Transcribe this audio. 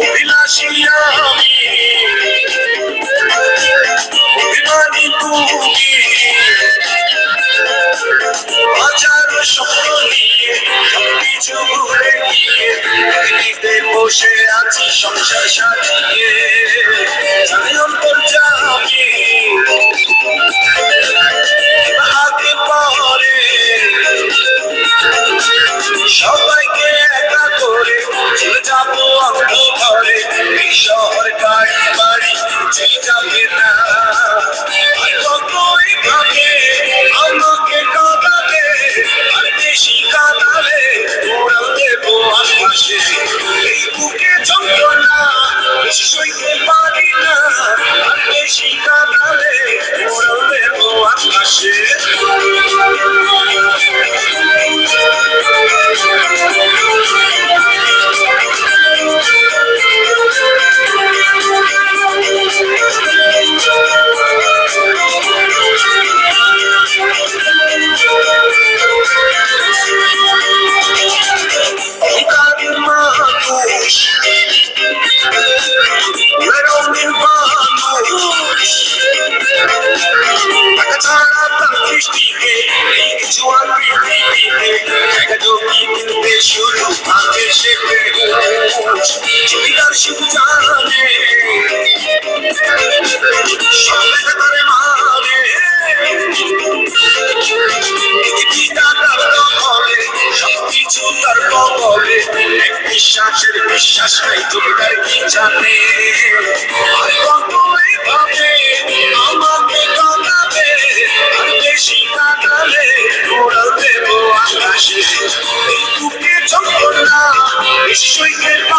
অভিলাষী আমি অভিমানী তুমি হাজার সবকিছু ভুলে সংসার সাজিয়ে Street চুড়িদার শুধু জানে সব তারে কি জানে আর কতই Bring it